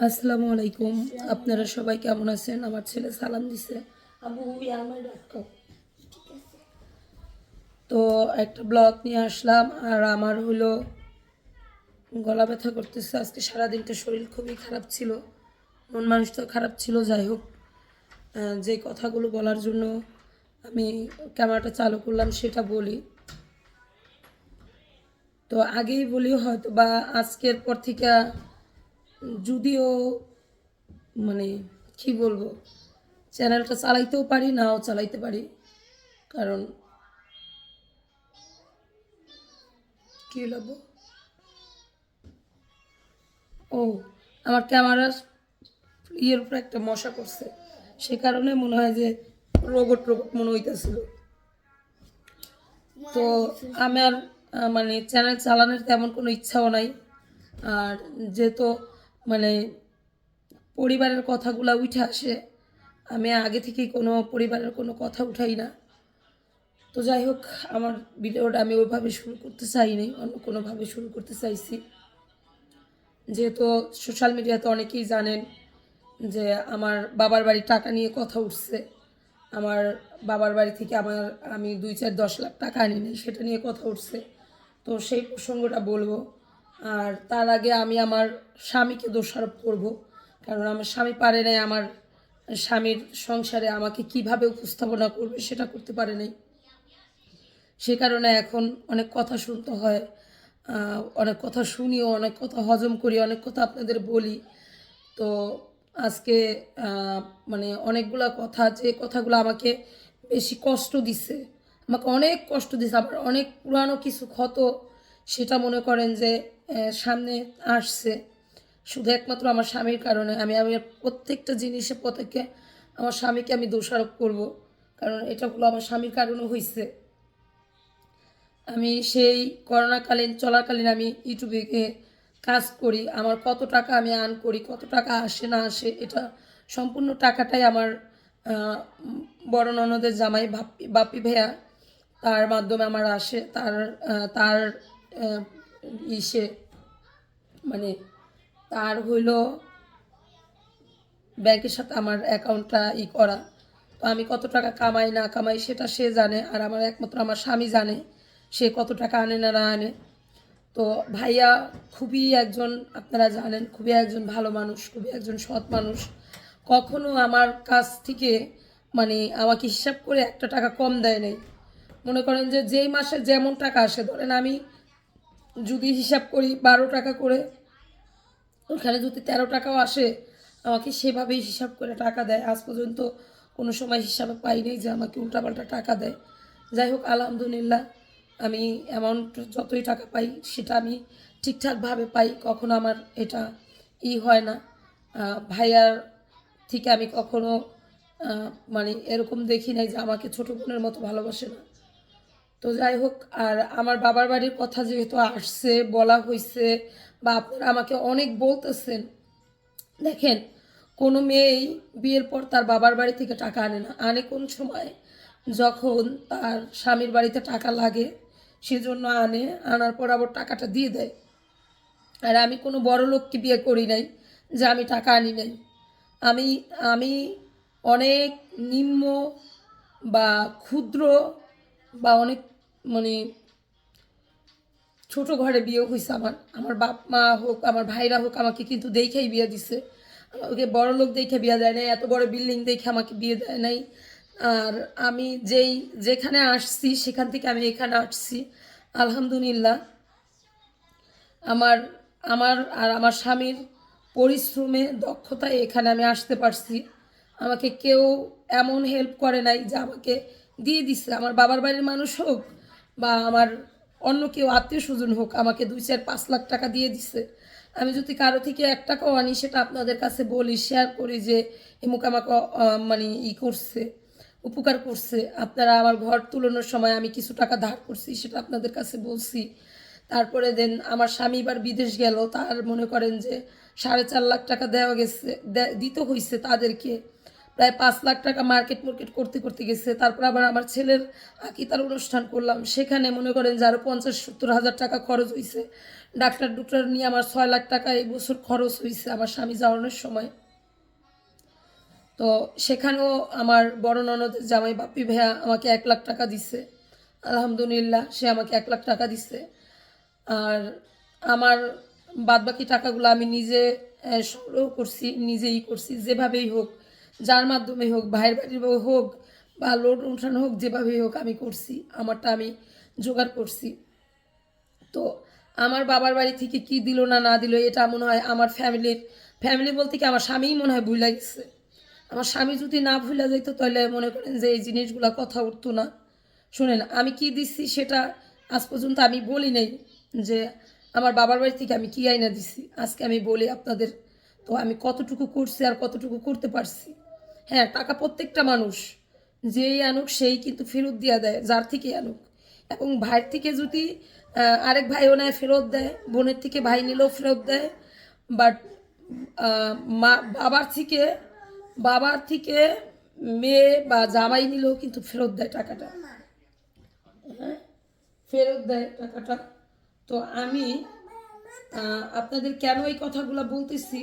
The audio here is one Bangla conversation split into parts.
আসসালামু আলাইকুম। আপনারা সবাই কেমন আছেন? আমার ছেলে সালাম দিছে। তো একটা ব্লগ নিয়ে আসলাম, আর আমার হলো গলা ব্যথা করতেছে। আজকে সারাদিনটা শরীর খুবই খারাপ ছিল, মন মানুষ তো খারাপ ছিল, যাই হোক। যে কথাগুলো বলার জন্য আমি ক্যামেরাটা চালু করলাম, সেটা বলি। তো আগেই বলি হয়তো বা আজকের পর থেকে যদিও মানে কি বলব, চ্যানেলটা চালাইতেও পারি, নাও চালাইতে পারি। কারণ কি লাগবো ও, আমার ক্যামেরার ইয়ের উপরে একটা মশা করছে। সে কারণে মনে হয় যে রোবট রোবট মনে হইতেছিল। তো আমার মানে চ্যানেল চালানোর তেমন কোনো ইচ্ছাও নাই। আর যেহেতু মানে পরিবারের কথাগুলো উঠে আসে। আমি আগে থেকেই কোনো পরিবারের কোনো কথা উঠাই না। তো যাই হোক, আমার ভিডিওটা আমি ওইভাবে শুরু করতে চাইনি, অন্য কোনোভাবে শুরু করতে চাইছি। যেহেতু সোশ্যাল মিডিয়াতে অনেকেই জানেন যে আমার বাবার বাড়ি টাকা নিয়ে কথা উঠছে। আমার বাবার বাড়ি থেকে আমার, আমি দুই চার দশ লাখ টাকা আনিনি সেটা নিয়ে কথা উঠছে। তো সেই প্রসঙ্গটা বলব। আর তার আগে আমি আমার স্বামীকে দোষারোপ করব। কারণ আমার স্বামী পারে নাই, আমার স্বামীর সংসারে আমাকে কীভাবে উপস্থাপনা করবে সেটা করতে পারে নাই। সে কারণে এখন অনেক কথা শুনতে হয় অনেক কথা শুনিও, অনেক কথা হজম করি, অনেক কথা আপনাদের বলি। তো আজকে মানে অনেকগুলা কথা, যে কথাগুলো আমাকে বেশি কষ্ট দিছে, আমাকে অনেক কষ্ট দিছে, আবার অনেক পুরানো কিছু ক্ষত, সেটা মনে করেন যে সামনে আসছে। শুধু একমাত্র আমার স্বামীর কারণে আমি আমি প্রত্যেকটা জিনিসে প্রত্যেককে আমার স্বামীকে আমি দোষারোপ করব, কারণ এটা হলো আমার স্বামীর কারণে হয়েছে আমি সেই করোনাকালীন, চলাকালীন আমি ইউটিউবে কাজ করি, আমার কত টাকা আমি আর্ন করি, কত টাকা আসে না আসে, এটা সম্পূর্ণ টাকাটাই আমার বড় ননদের জামাই, বাপ্পি বাপ্পি ভাইয়া, তার মাধ্যমে আমার আসে, তার তার ইসে মানে তার হইল ব্যাংকের সাথে আমার অ্যাকাউন্টটা ই করা। তো আমি কত টাকা কামাই, না কামাই সেটা সে জানে আর আমার একমাত্র আমার স্বামী জানে সে কত টাকা আনে, না না আনে। তো ভাইয়া খুবই একজন, আপনারা জানেন, খুবই একজন ভালো মানুষ, খুবই একজন সৎ মানুষ। কখনো আমার কাছ থেকে মানে আমাকে হিসাব করে একটা টাকা কম দেয় নাই। মনে করেন যে যেই মাসে যেমন টাকা আসে, ধরেন আমি যদি হিসাব করি বারো টাকা করে, ওখানে যদি তেরো টাকাও আসে, আমাকে সেভাবেই হিসাব করে টাকা দেয়। আজ পর্যন্ত কোনো সময় হিসাবে পাইনি যে আমাকে উল্টাপাল্টা টাকা দেয়। যাই হোক, আলহামদুলিল্লাহ, আমি অ্যামাউন্ট যতই টাকা পাই সেটা আমি ঠিকঠাকভাবে পাই। কখনো আমার এটা ই হয় না। ভাইয়ার থেকে আমি কখনো মানে এরকম দেখি নাই যে আমাকে ছোটো বোনের মতো ভালোবাসে না। তো যাই হোক, আর আমার বাবার বাড়ির কথা যেহেতু আসছে, বলা হয়েছে বা আপনারা আমাকে অনেক বলতেছেন, দেখেন, কোনো মেয়েই বিয়ের পর তার বাবার বাড়ি থেকে টাকা আনে না। আনে কোন সময়? যখন তার স্বামীর বাড়িতে টাকা লাগে, সেজন্য আনে, আনার পর আবার টাকাটা দিয়ে দেয়। আর আমি কোনো বড় লোককে বিয়ে করি নাই যে আমি টাকা আনি নাই। আমি আমি অনেক নিম্ন বা ক্ষুদ্র বা অনেক মানে ছোট ঘরে বিয়ে হয়েছে আমার। আমার বাপ মা হোক, আমার ভাইরা হোক আমাকে কিন্তু দেখেই বিয়ে দিছে। আমাকে বড় লোক দেখে বিয়ে দেয় নাই, এত বড় বিল্ডিং দেখে আমাকে বিয়ে দেয় নাই। আর আমি যেই, যেখানে আসছি, সেখান থেকে আমি এখানে আসছি। আলহামদুলিল্লাহ। আমার আমার আর আমার স্বামীর পরিশ্রমে, দক্ষতায় এখানে আমি আসতে পারছি। আমাকে কেউ এমন হেল্প করে নাই যে আমাকে দিয়ে দিচ্ছে আমার বাবার বাড়ির মানুষ হোক বা আমার অন্য কেউ আত্মীয় স্বজন হোক, আমাকে দুই, চার, পাঁচ লাখ টাকা দিয়ে দিছে। আমি যদি কারও থেকে এক টাকাও আনি, সেটা আপনাদের কাছে বলি শেয়ার করি যে এমুক আমাকে মানে ই করছে, উপকার করছে। আপনারা আমার ঘর তুলনোর সময় আমি কিছু টাকা ধার করছি, সেটা আপনাদের কাছে বলছি। তারপরে দেন আমার স্বামী এবার বিদেশ গেল, তার মনে করেন যে সাড়ে চার লাখ টাকা দেওয়া গেছে দিতে হয়েছে তাদেরকে। প্রায় পাঁচ লাখ টাকা মার্কেট মার্কেট করতে করতে গেছে। তারপর আবার আমার ছেলের আকিতার অনুষ্ঠান করলাম। সেখানে মনে করেন যে আরও পঞ্চাশ সত্তর হাজার টাকা খরচ হয়েছে ডাক্তার ডুক্তার নিয়ে আমার ছয় লাখ টাকা এই বছর খরচ হয়েছে আমার স্বামী যাওয়ানোর সময়। তো সেখানেও আমার বড় ননদের জামাই বাপি ভাইয়া আমাকে এক লাখ টাকা দিছে। আলহামদুলিল্লাহ, সে আমাকে এক লাখ টাকা দিছে। আর আমার বাদবাকি টাকাগুলো আমি নিজে সংগ্রহ করছি, নিজেই করছি, যেভাবেই হোক। যার মাধ্যমে হোক, ভাইয়ের বাড়ির হোক বা লোড উঠানো হোক যেভাবেই হোক আমি করছি, আমারটা আমি জোগাড় করছি। তো আমার বাবার বাড়ি থেকে কি দিল না না দিল, এটা মনে হয় আমার ফ্যামিলির, ফ্যামিলি বলতে কি আমার স্বামীই মনে হয় ভুলে গেছে। আমার স্বামী যদি না ভুলে যেত তাহলে মনে করেন যে এই জিনিসগুলো কথা উঠতো না। শুনেন, আমি কি দিচ্ছি সেটা আজ পর্যন্ত আমি বলি নাই যে আমার বাবার বাড়ি থেকে আমি কি আইনা দিছি। আজকে আমি বলি আপনাদের, তো আমি কতটুকু করছি আর কতটুকু করতে পারছি? হ্যাঁ টাকা প্রত্যেকটা মানুষ, যেই আনুক সেই কিন্তু ফেরত দিয়া দেয়, যার থেকে আনুক। এবং ভাইয়ের থেকে যদি আরেক ভাইও নেয়, ফেরত দেয়, বোনের থেকে ভাই নিলেও ফেরত দেয়। বাট মা, বাবার থেকে বাবার থেকে মেয়ে বা জামাই নিলেও কিন্তু ফেরত দেয় টাকাটা। হ্যাঁ ফেরত দেয় টাকাটা। তো আমি আপনাদের কেন এই কথাগুলো বলতেছি?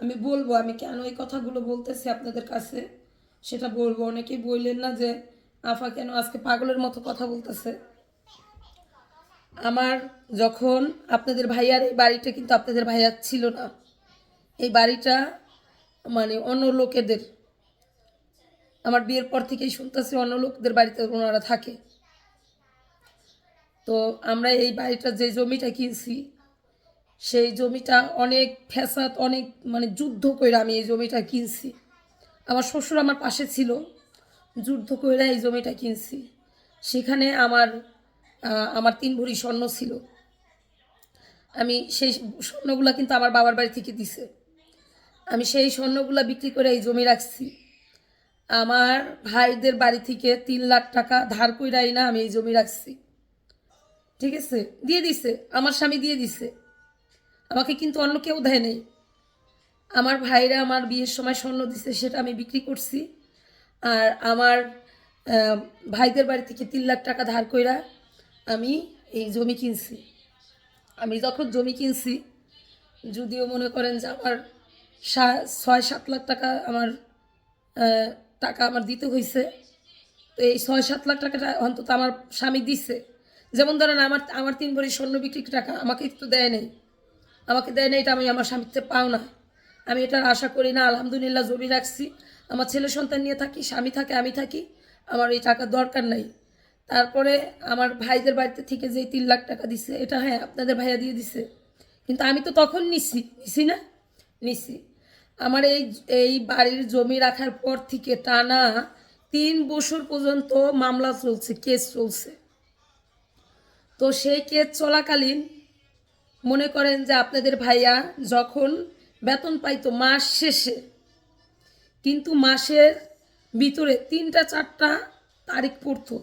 আমি বলব, আমি কেন এই কথাগুলো বলতেছি আপনাদের কাছে? সেটা বলব। অনেকেই বললেন না যে, আফা কেন আজকে পাগলের মতো কথা বলতেছে? আমার যখন আপনাদের ভাইয়ার এই বাড়িটা কিন্তু আপনাদের ভাইয়ার ছিল না। এই বাড়িটা মানে অন্য লোকেদের, আমার বিয়ের পর থেকেই শুনতেছি অন্য লোকদের বাড়িতে ওনারা থাকে। তো আমরা এই বাড়িটা যে জমিটা কিনছি সেই জমিটা অনেক ফ্যাসাদ, অনেক মানে যুদ্ধ করে আমি এই জমিটা কিনছি। আমার শ্বশুর আমার পাশে ছিল, যুদ্ধ করে এই জমিটা কিনছি। সেখানে আমার আমার তিন ভরি স্বর্ণ ছিল। আমি সেই স্বর্ণগুলো কিন্তু আমার বাবার বাড়ি থেকে দিছে। আমি সেই স্বর্ণগুলো বিক্রি করে এই জমি রাখছি। আমার ভাইদের বাড়ি থেকে তিন লাখ টাকা ধার কইরাই না আমি এই জমি রাখছি। ঠিক আছে? দিয়ে দিছে। আমার স্বামী দিয়ে দিছে। আমাকে কিন্তু অন্য কেউ দেয় নেই। আমার ভাইরা আমার বিয়ের সময় স্বর্ণ দিছে, সেটা আমি বিক্রি করছি। আর আমার ভাইদের বাড়ি থেকে তিন লাখ টাকা ধার কইরা আমি এই জমি কিনছি। আমি যখন জমি কিনছি, যদিও মনে করেন যে আমার ছয় সাত লাখ টাকা আমার টাকা আমার দিতে হয়েছে তো এই ছয় সাত লাখ টাকাটা অন্তত আমার স্বামী দিছে। যেমন ধরেন আমার আমার তিন ভরি স্বর্ণ বিক্রির টাকা আমাকে তো দেয় নেই। আমাকে দেয় না, এটা আমি আমার স্বামীতে পাও না। আমি এটার আশা করি না, আলহামদুলিল্লাহ, জমি রাখছি। আমার ছেলে সন্তান নিয়ে থাকি, স্বামী থাকে, আমি থাকি। আমার এই টাকার দরকার নাই। তারপরে আমার ভাইদের বাড়িতে থেকে যে তিন লাখ টাকা দিছে, এটা হ্যাঁ আপনাদের ভাইয়া দিয়ে দিছে। কিন্তু আমি তো তখন নিছি নিছি না, নিছি। আমার এই এই বাড়ির জমি রাখার পর থেকে টানা তিন বছর পর্যন্ত মামলা চলছে, কেস চলছে। তো সেই কেস চলাকালীন মনে করেন যে আপনাদের ভাইয়া যখন বেতন পাইতো মাস শেষে, কিন্তু মাসের ভিতরে তিনটা চারটা তারিখ পড়তো।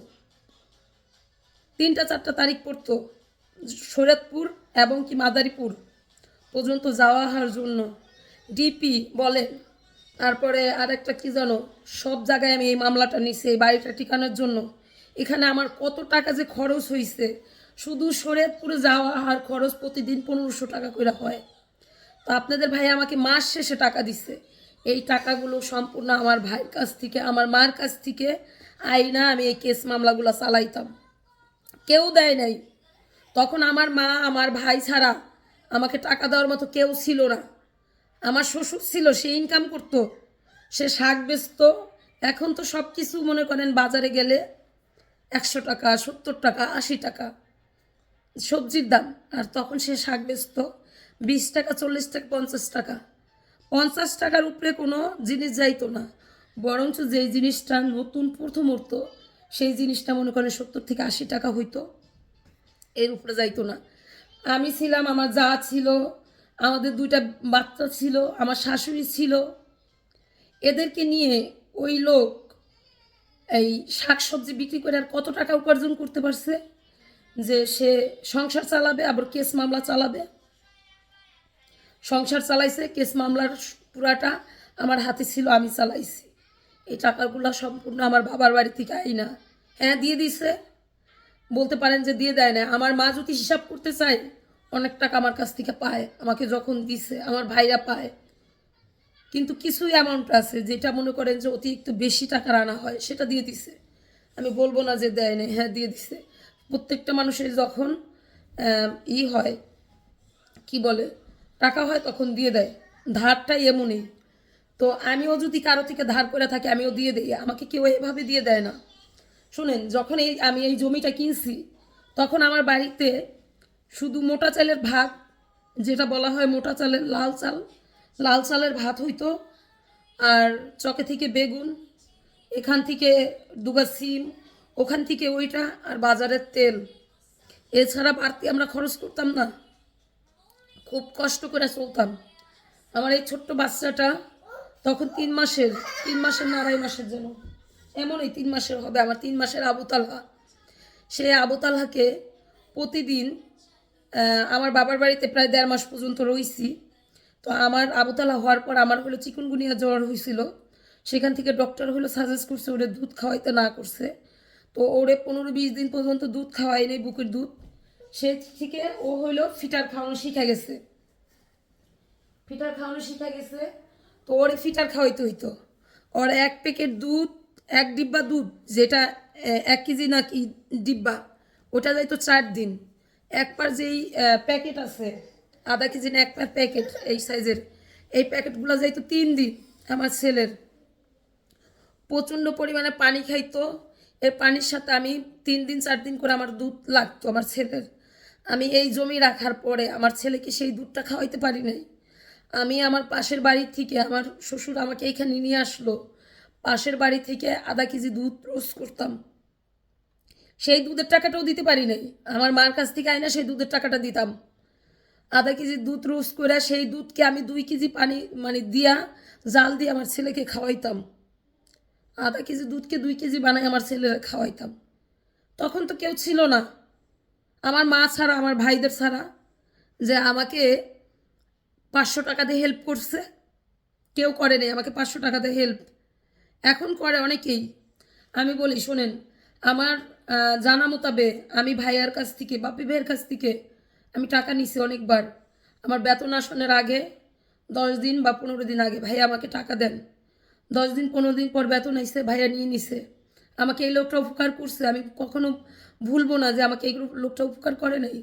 তিনটা চারটা তারিখ পড়তো শরৎপুর এবং কি মাদারীপুর পর্যন্ত যাওয়া হওয়ার জন্য। ডিপি বলেন, তারপরে আরেকটা কি জানো, সব জায়গায় আমি এই মামলাটা নিছি, এই বাড়িটা ঠিকানোর জন্য। এখানে আমার কত টাকা যে খরচ হয়েছে শুধু শরীয়তপুরে যাওয়া আর খরচ প্রতিদিন পনেরোশো টাকা করে হয়। তো আপনাদের ভাই আমাকে মাস শেষে টাকা দিচ্ছে এই টাকাগুলো সম্পূর্ণ আমার ভাইয়ের কাছ থেকে, আমার মার কাছ থেকে। আইনা আমি এই কেস মামলাগুলো চালাইতাম। কেউ দেয় নাই। তখন আমার মা, আমার ভাই ছাড়া আমাকে টাকা দেওয়ার মতো কেউ ছিল না। আমার শ্বশুর ছিল, সে ইনকাম করতো, সে শাক বেচতো। এখন তো সব কিছু মনে করেন বাজারে গেলে একশো টাকা, সত্তর টাকা, আশি টাকা। সবজির দাম। আর তখন সে শাক বেচতো বিশ টাকা, চল্লিশ টাকা, পঞ্চাশ টাকা। পঞ্চাশ টাকার উপরে কোনো জিনিস যাইতো না। বরঞ্চ যেই জিনিসটা নতুন প্রথম উঠতো, সেই জিনিসটা মনে করেন সত্তর থেকে আশি টাকা হইতো। এর উপরে যাইতো না। আমি ছিলাম, আমার যা ছিল, আমাদের দুইটা বাচ্চা ছিল, আমার শাশুড়ি ছিল। এদেরকে নিয়ে ওই লোক এই শাকসবজি বিক্রি করে আর কত টাকা উপার্জন করতে পারছে? যে সে সংসার চালাবে, আবার কেস মামলা চালাবে। সংসার চালাইছে, কেস মামলার পুরাটা আমার হাতে ছিল, আমি চালাইছি। এই টাকাগুলো সম্পূর্ণ আমার বাবার বাড়ি থেকে আই না। হ্যাঁ দিয়ে দিছে। বলতে পারেন যে দিয়ে দেয় না আমার মা যদি হিসাব করতে চায়, অনেক টাকা আমার কাছ থেকে পায়, আমাকে যখন দিছে, আমার ভাইরা পায়। কিন্তু কিছু অ্যামাউন্ট আছে, যেটা মনে করেন যে অতিরিক্ত বেশি টাকা আনা হয়, সেটা দিয়ে দিছে। আমি বলব না যে দেয় নাই। হ্যাঁ দিয়ে দিছে। প্রত্যেকটা মানুষের যখন ই হয়, কি বলে, টাকা হয় তখন দিয়ে দেয়। ধারটাই এমনই। তো আমিও যদি কারও থেকে ধার করে থাকি, আমিও দিয়ে দিই। আমাকে কেউ এভাবে দিয়ে দেয় না। শুনেন, যখন এই, আমি এই জমিটা কিনছি, তখন আমার বাড়িতে শুধু মোটা চালের ভাত, যেটা বলা হয় মোটা চালের লাল চাল, লাল চালের ভাত হইতো, আর চকে থেকে বেগুন, এখান থেকে দুগা সিম ওখান থেকে ওইটা আর বাজারের তেল। এছাড়া বাড়তি আমরা খরচ করতাম না। খুব কষ্ট করে চলতাম। আমার এই ছোট্ট বাচ্চাটা তখন তিন মাসের তিন মাসের না আড়াই মাসের জন্য। এমন এই তিন মাসের হবে, আমার তিন মাসের আবুতালহা সেই আবুতালহাকে প্রতিদিন আমার বাবার বাড়িতে প্রায় দেড় মাস পর্যন্ত রইছি। তো আমার আবুতালা হওয়ার পর আমার হলো চিকুনগুনিয়া জ্বর হয়েছিল। সেখান থেকে ডক্টর হলো সাজেস্ট করছে ওরে দুধ খাওয়াইতে না করছে। তো ওরে পনেরো বিশ দিন পর্যন্ত দুধ খাওয়াই নেই, বুকের দুধ। সে থেকে ও হইল ফিটার খাওয়ানো শিখে গেছে। ফিটার খাওয়ানো শিখে গেছে, তো ওরে ফিটার খাওয়াইতে হইতো। ওর এক প্যাকেট দুধ, এক ডিব্বা দুধ, যেটা এক কেজি না কি ডিব্বা, ওটা যাইতো চার দিন। একবার যেই প্যাকেট আছে, আধা কেজি না একবার প্যাকেট এই সাইজের, এই প্যাকেটগুলো যাইতো তিন দিন আমার ছেলের। প্রচণ্ড পরিমাণে পানি খাইতো এর পানির সাথে আমি তিন দিন, চার দিন করে আমার দুধ লাগতো আমার ছেলের। আমি এই জমি রাখার পরে আমার ছেলেকে সেই দুধটা খাওয়াইতে পারি নাই। আমি আমার পাশের বাড়ি থেকে আমার শ্বশুর আমাকে এইখানে নিয়ে আসলো। পাশের বাড়ি থেকে আধা কেজি দুধ রোজ করতাম। সেই দুধের টাকাটাও দিতে পারি নাই। আমার মার কাছ থেকে আয় না সেই দুধের টাকাটা দিতাম। আধা কেজি দুধ রোজ করে সেই দুধকে আমি দুই কেজি পানি মানে দিয়া জাল দিয়ে আমার ছেলেকে খাওয়াইতাম। আধা কেজি দুধকে দুই কেজি বানাই আমার ছেলেরা খাওয়াইতাম। তখন তো কেউ ছিল না। আমার মা ছাড়া, আমার ভাইদের ছাড়া যে আমাকে পাঁচশো টাকা দিয়ে হেল্প করছে। কেউ করে নেই, আমাকে পাঁচশো টাকা দিয়ে হেল্প এখন করে অনেকেই। আমি বলি, শোনেন, আমার জানা মোতাবে আমি ভাইয়ার কাছ থেকে, বাপি ভাইয়ের কাছ থেকে আমি টাকা নিছি অনেকবার। আমার বেতন আসনের আগে, দশ দিন বা পনেরো দিন আগে ভাইয়া আমাকে টাকা দেন। দশ দিন, পনেরো দিন পর বেতন আইসে ভাইয়া নিয়ে নিছে। আমাকে এই লোকটা উপকার করছে। আমি কখনো ভুলবো না যে আমাকে এই লোকটা উপকার করে নাই,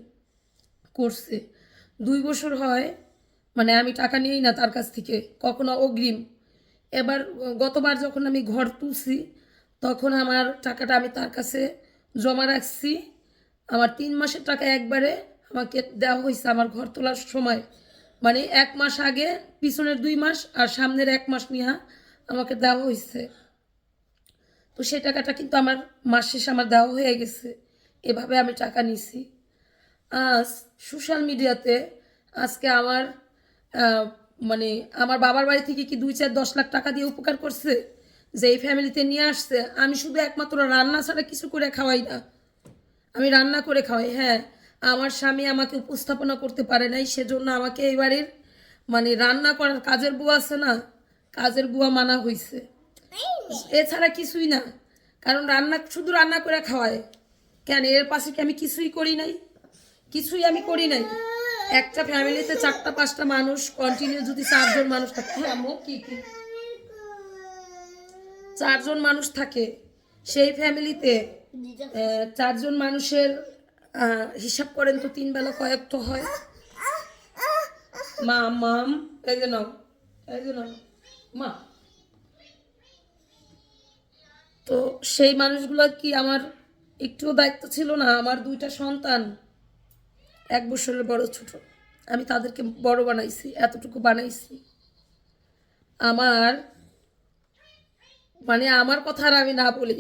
করছে। দুই বছর হয় মানে আমি টাকা নিয়েই না তার কাছ থেকে, কখনো অগ্রিম। এবার, গতবার যখন আমি ঘর তুলছি, তখন আমার টাকাটা আমি তার কাছে জমা রাখছি। আমার তিন মাসের টাকা একবারে আমাকে দেওয়া হয়েছে আমার ঘর তোলার সময়। মানে এক মাস আগে, পিছনের দুই মাস আর সামনের এক মাস নিয়ে আমাকে দেওয়া হয়েছে। তো সেই টাকাটা কিন্তু আমার মাস শেষে আমার দেওয়া হয়ে গেছে। এভাবে আমি টাকা নিছি। আজ সোশ্যাল মিডিয়াতে আজকে আমার মানে আমার বাবার বাড়ি থেকে কি দুই চার দশ লাখ টাকা দিয়ে উপকার করছে? যে এই ফ্যামিলিতে নিয়ে আসছে। আমি শুধু একমাত্র রান্না ছাড়া কিছু করে খাওয়াই না। আমি রান্না করে খাওয়াই। হ্যাঁ আমার স্বামী আমাকে উপস্থাপনা করতে পারে নাই। সেজন্য আমাকে এই বাড়ির মানে রান্না করার কাজের বউ আছে না কাজের বুয়া মানা হয়েছে এছাড়া কিছুই না। কারণ রান্না, শুধু রান্না করে খাওয়ায়। কেন? এর পাশে কি আমি কিছুই করি নাই? কিছুই আমি করি নাই। একটা ফ্যামিলিতে চারটা, পাঁচটা মানুষ কন্টিনিউ যদি চারজন মানুষ থাকে হ্যাঁ কি কি? চারজন মানুষ থাকে, সেই ফ্যামিলিতে চারজন মানুষের হিসাব করেন তো তিন বেলা কয়েক তো হয়। মা, মাম, এই যে এই যে মা। তো সেই মানুষগুলো কি আমার একটুও দায়িত্ব ছিল না? আমার দুইটা সন্তান, এক বছরের বড় ছোট। আমি তাদেরকে বড় বানাইছি, এতটুকু বানাইছি। আমার মানে আমার কথা আর আমি না বলি।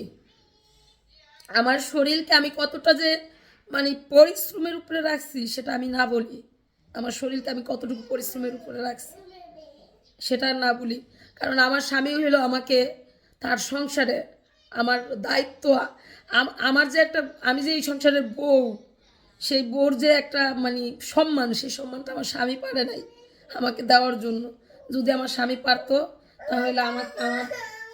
আমার শরীরকে আমি কতটা যে মানে পরিশ্রমের উপরে রাখছি সেটা আমি না বলি। আমার শরীরকে আমি কতটুকু পরিশ্রমের উপরে রাখছি সেটা না বলি। কারণ আমার স্বামী হলো আমাকে তার সংসারে আমার দায়িত্ব। আম- আমার যে একটা, আমি যে এই সংসারের বউ, সেই বউর যে একটা মানে সম্মান, সেই সম্মানটা আমার স্বামী পারে নাই আমাকে দেওয়ার জন্য। যদি আমার স্বামী পারতো, তাহলে আমার আমার,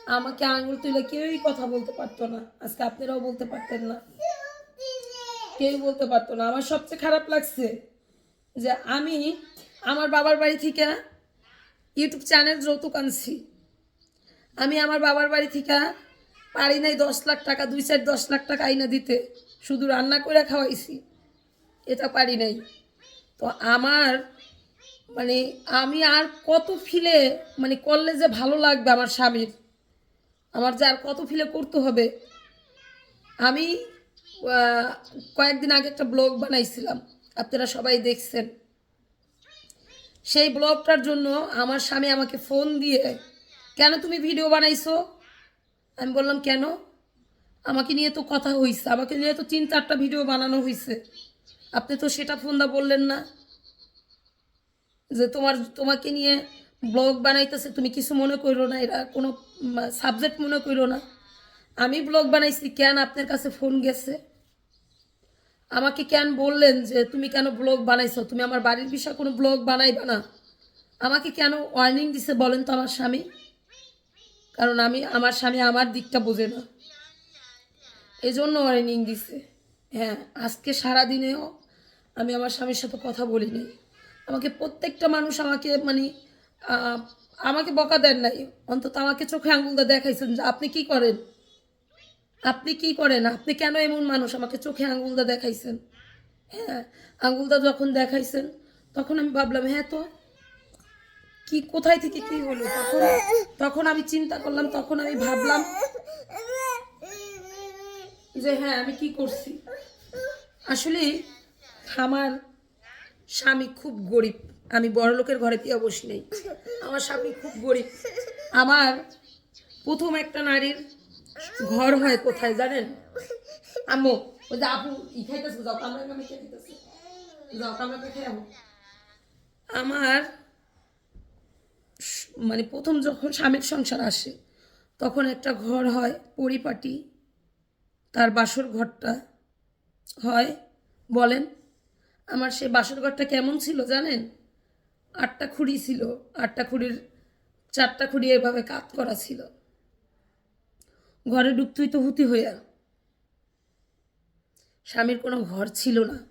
আমাকে আঙুল তুলে কেউই কথা বলতে পারতো না। আজকে আপনারাও বলতে পারতেন না। কেউ বলতে পারতো না। আমার সবচেয়ে খারাপ লাগছে যে আমি আমার বাবার বাড়ি থেকে ইউটিউব চ্যানেল যৌতুক আনছি। আমি আমার বাবার বাড়ি থেকে পারি নাই দশ লাখ টাকা, দুই চার দশ লাখ টাকা আইনা দিতে। শুধু রান্না করে খাওয়াইছি, এটা পারি নাই। তো আমার মানে আমি আর কত ফিলে মানে করলে যে ভালো লাগবে আমার স্বামীর। আমার যে আর কত ফিলে করতে হবে। আমি কয়েকদিন আগে একটা ব্লগ বানাইছিলাম, আপনারা সবাই দেখছেন। সেই ব্লগটার জন্য আমার স্বামী আমাকে ফোন দিয়ে, কেন তুমি ভিডিও বানাইছো? আমি বললাম, কেন? আমাকে নিয়ে তো কথা হইছে, আমাকে নিয়ে তো তিন চারটা ভিডিও বানানো হয়েছে আপনি তো সেটা ফোন দা বললেন না যে তোমার, তোমাকে নিয়ে ব্লগ বানাইতেছে, তুমি কিছু মনে করো না, এরা কোনো সাবজেক্ট মনে করো না। আমি ব্লগ বানাইছি, কেন আপনার কাছে ফোন গেছে? আমাকে কেন বললেন যে তুমি কেন ব্লগ বানাইছো? তুমি আমার বাড়ির বিষয়ে কোনো ব্লগ বানাইবা না। আমাকে কেন ওয়ার্নিং দিছে বলেন তো আমার স্বামী? কারণ আমি, আমার স্বামী আমার দিকটা বোঝে না। এই জন্য ওয়ার্নিং দিছে। হ্যাঁ আজকে সারাদিনেও আমি আমার স্বামীর সাথে কথা বলিনি আমাকে প্রত্যেকটা মানুষ আমাকে মানে আমাকে বকা দেন নাই। অন্তত আমাকে চোখে আঙুলটা দেখাইছেন যে আপনি কি করেন? আপনি কি করেন? আপনি কেন এমন মানুষ? আমাকে চোখে আঙুলটা দেখাইছেন। হ্যাঁ আঙুলটা যখন দেখাইছেন, তখন আমি ভাবলাম হ্যাঁ তো, কি, কোথায় থেকে কি হলো? তখন তখন আমি চিন্তা করলাম, তখন আমি ভাবলাম যে হ্যাঁ আমি কি করছি? আসলে আমার স্বামী খুব গরিব। আমি বড় লোকের ঘরে পিয়া বসি নেই? আমার স্বামী খুব গরিব। আমার প্রথম একটা নারীর ঘর হয় কোথায় জানেন? আম্মু, ওই যে আপু, ই খাইতেছে, যাও কামড়া, কামড়ি খেয়ে যাও কামড়া খেয়ে আমো আমার মানে প্রথম যখন স্বামীর সংসার আসে, তখন একটা ঘর হয়, পরিপাটি। তার বাসর ঘরটা হয়, বলেন। আমার সে বাসর ঘরটা কেমন ছিল জানেন? আটটা খুঁড়ি ছিল, আটটা খুঁড়ির, চারটা খুঁড়ি এভাবে কাত করা ছিল। ঘরে ডুবতুই তো হুতি হইয়া স্বামীর কোনো ঘর ছিল না।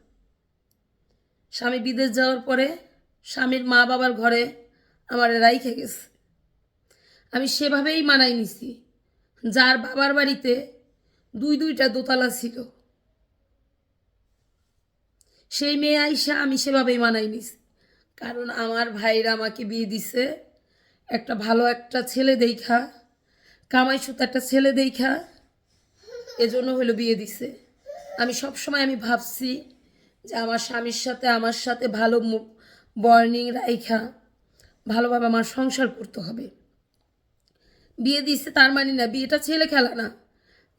স্বামী বিদেশ যাওয়ার পরে স্বামীর মা বাবার ঘরে আমার রাইখে গেছে। আমি সেভাবেই মানাই নিছি। যার বাবার বাড়িতে দুই দুইটা দোতলা ছিল। সেই মেয়ে আইসা আমি সেভাবেই মানাই নিছি। কারণ আমার ভাইরা আমাকে বিয়ে দিছে। একটা ভালো একটা ছেলে দেখা কামাই সুতো একটা ছেলে দেখা, এজন্য হলো বিয়ে দিছে। আমি সব সময় আমি ভাবছি যে আমার স্বামীর সাথে, আমার সাথে ভালো বর্নিং রাইখা, ভালোভাবে আমার সংসার করতে হবে। বিয়ে দিচ্ছে তার মানে না, বিয়েটা ছেলে খেলা না।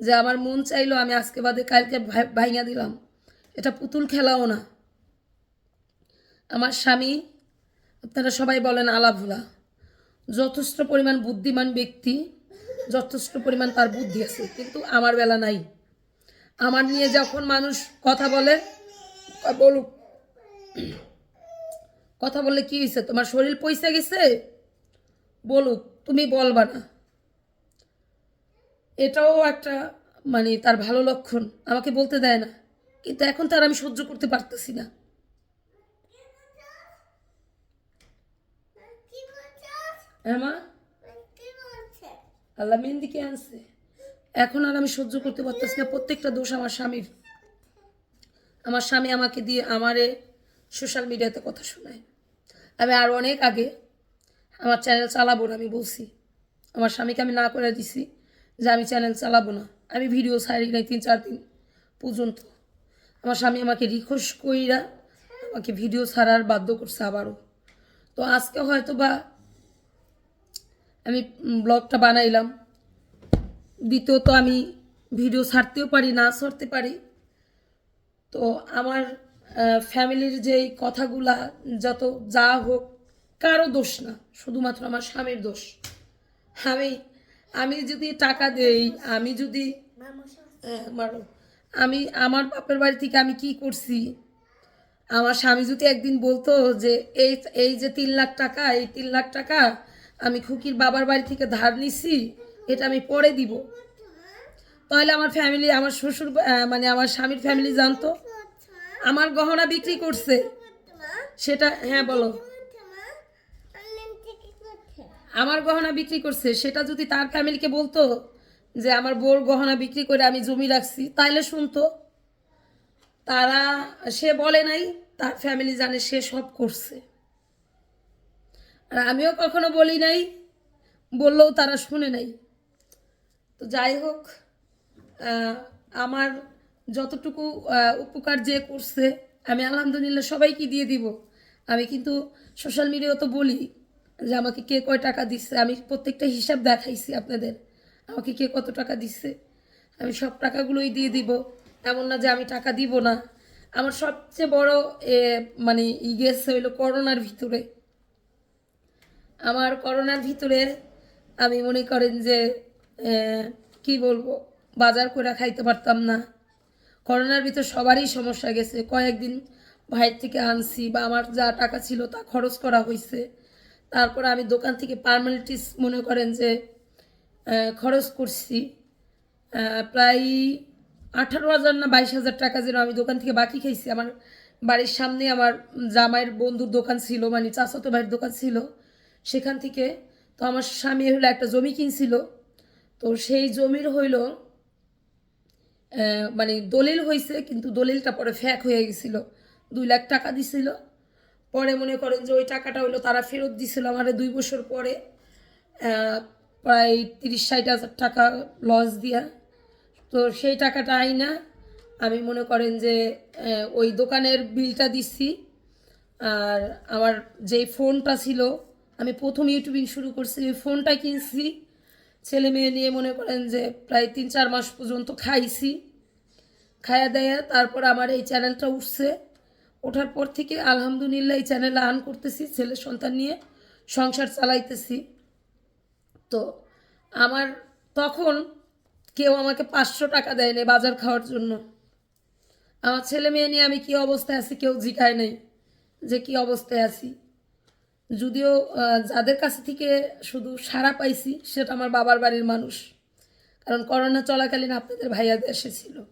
যে আমার মন চাইলো আমি আজকে বাদে কালকে ভাই- ভাইঙা দিলাম। এটা পুতুল খেলাও না। আমার স্বামী, আপনারা সবাই বলেন আলাভোলা। যথেষ্ট পরিমাণ বুদ্ধিমান ব্যক্তি। যথেষ্ট পরিমাণ তার বুদ্ধি আছে, কিন্তু আমার বেলা নাই। আমার নিয়ে যখন মানুষ কথা বলে বলুক, কথা বললে কি হয়েছে তোমার শরীর পয়সা গেছে? বলুক, তুমি বলবা না। এটাও একটা মানে তার ভালো লক্ষণ, আমাকে বলতে দেয় না। কিন্তু এখন তার আমি সহ্য করতে পারতেছি না। হ্যাঁ মা? আল্লাহ মেহেন্দিকে আনছে? এখন আর আমি সহ্য করতে পারতেছি না, প্রত্যেকটা দোষ আমার স্বামীর। আমার স্বামী আমাকে দিয়ে আমারে সোশ্যাল মিডিয়াতে কথা শোনায়। আমি আর অনেক আগে আমার চ্যানেল চালাবো না আমি বলছি। আমার স্বামীকে আমি না করে দিছি যে আমি চ্যানেল চালাবো না। আমি ভিডিও ছাড়ি নাই তিন চার দিন পর্যন্ত। আমার স্বামী আমাকে রিকোয়েস্ট কইরা আমাকে ভিডিও ছাড়ার বাধ্য করছে আবারও। তো আজকে হয়তো বা আমি ব্লগটা বানাইলাম। দ্বিতীয়ত আমি ভিডিও ছাড়তেও পারি, না ছাড়তে পারি। তো আমার ফ্যামিলির যেই কথাগুলা, যত যা হোক, কারও দোষ না, শুধুমাত্র আমার স্বামীর দোষ। আমি আমি যদি টাকা দেই, আমি যদি মারো, আমি, আমার বাপের বাড়ি থেকে আমি কি করছি? আমার স্বামী যদি একদিন বলতো যে, এই এই যে তিন লাখ টাকা, এই তিন লাখ টাকা আমি খুকির বাবার বাড়ি থেকে ধার নিছি, এটা আমি পরে দিব। তাহলে আমার ফ্যামিলি আমার শ্বশুর মানে আমার স্বামীর ফ্যামিলি জানতো। আমার গহনা বিক্রি করছে। সেটা হ্যাঁ বলো। আমার গহনা বিক্রি করছে। সেটা যদি তার ফ্যামিলিকে বলতো যে আমার বোর গহনা বিক্রি করে আমি জমি রাখছি, তাইলে শুনতো। তারা, সে বলে নাই, তার ফ্যামিলি জানে সে সব করছে। আর আমিও কখনো বলি নাই, বললেও তারা শুনে নাই। তো যাই হোক আমার যতটুকু উপকার যে করছে, আমি আলহামদুলিল্লাহ সবাইকে দিয়ে দিব। আমি কিন্তু সোশ্যাল মিডিয়াও তো বলি যে আমাকে কে কয় টাকা দিচ্ছে, আমি প্রত্যেকটা হিসাব দেখাইছি আপনাদের, আমাকে কে কত টাকা দিচ্ছে। আমি সব টাকাগুলোই দিয়ে দিব, এমন না যে আমি টাকা দিব না। আমার সবচেয়ে বড় মানে ই গেছে হইল করোনার ভিতরে। আমার করোনার ভিতরে আমি মনে করেন যে কি বলব, বাজার করে খাইতে পারতাম না। করোনার ভিতর সবারই সমস্যা গেছে। কয়েকদিন ভাইয়ের থেকে আনছি বা আমার যা টাকা ছিল তা খরচ করা হয়েছে তারপর আমি দোকান থেকে পারমানেন্টিস মনে করেন যে খরচ করছি। প্রায় আঠারো হাজার না বাইশ হাজার টাকা যেন আমি দোকান থেকে বাকি খাইছি। আমার বাড়ির সামনে আমার জামাইয়ের বন্ধুর দোকান ছিল মানে চাচাতো ভাইয়ের দোকান ছিল। সেখান থেকে তো আমার স্বামী হলো একটা জমি কিনছিল। তো সেই জমির হইল মানে দলিল হয়েছে কিন্তু দলিলটা পরে ফ্যাক হয়ে গেছিল। দুই লাখ টাকা দিছিল। পরে মনে করেন যে ওই টাকাটা হইল তারা ফেরত দিছিল আমার দুই বছর পরে। প্রায় তিরিশ ষাট হাজার টাকা লস দিয়া। তো সেই টাকাটা আই না আমি মনে করেন যে ওই দোকানের বিলটা দিচ্ছি আর আমার যেই ফোনটা ছিল আমি প্রথম ইউটিউবিং শুরু করছি ফোনটা কিনছি। ছেলে মেয়ে নিয়ে মনে করেন যে প্রায় তিন চার মাস পর্যন্ত খাইছি। খায়া দেয়া, তারপর আমার এই চ্যানেলটা উঠছে। ওঠার পর থেকে আলহামদুলিল্লাহ এই চ্যানেল আর্ন করতেছি, ছেলে সন্তান নিয়ে সংসার চালাইতেছি। তো আমার তখন কেউ আমাকে পাঁচশো টাকা দেয়নি বাজার খাওয়ার জন্য। আমার ছেলে মেয়ে নিয়ে আমি কি অবস্থায় আছি কেউ জিজ্ঞায় নাই যে কি অবস্থায় আছি। যদিও যাদের কাছে থেকে শুধু সারা পাইছি, সেটা আমার বাবার বাড়ির মানুষ। কারণ করোনা চলাকালীন আপনাদের ভাইয়া দেশে ছিল।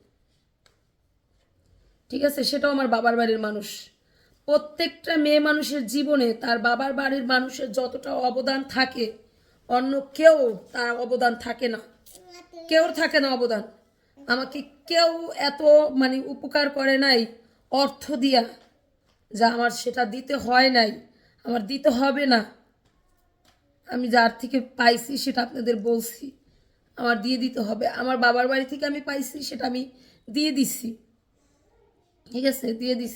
ঠিক আছে? সেটাও আমার বাবার বাড়ির মানুষ। প্রত্যেকটা মেয়ে মানুষের জীবনে তার বাবার বাড়ির মানুষের যতটা অবদান থাকে, অন্য কেউ তার অবদান থাকে না। কেউ থাকে না অবদান। আমাকে কেউ এত মানে উপকার করে নাই, অর্থ দিয়া, যা আমার সেটা দিতে হয় নাই। আমার দিতে হবে না। আমি যার থেকে পাইছি সেটা আপনাদের বলছি। আমার দিয়ে দিতে হবে। আমার বাবার বাড়ি থেকে আমি পাইছি সেটা আমি দিয়ে দিছি। ঠিক আছে? দিয়ে দিছি।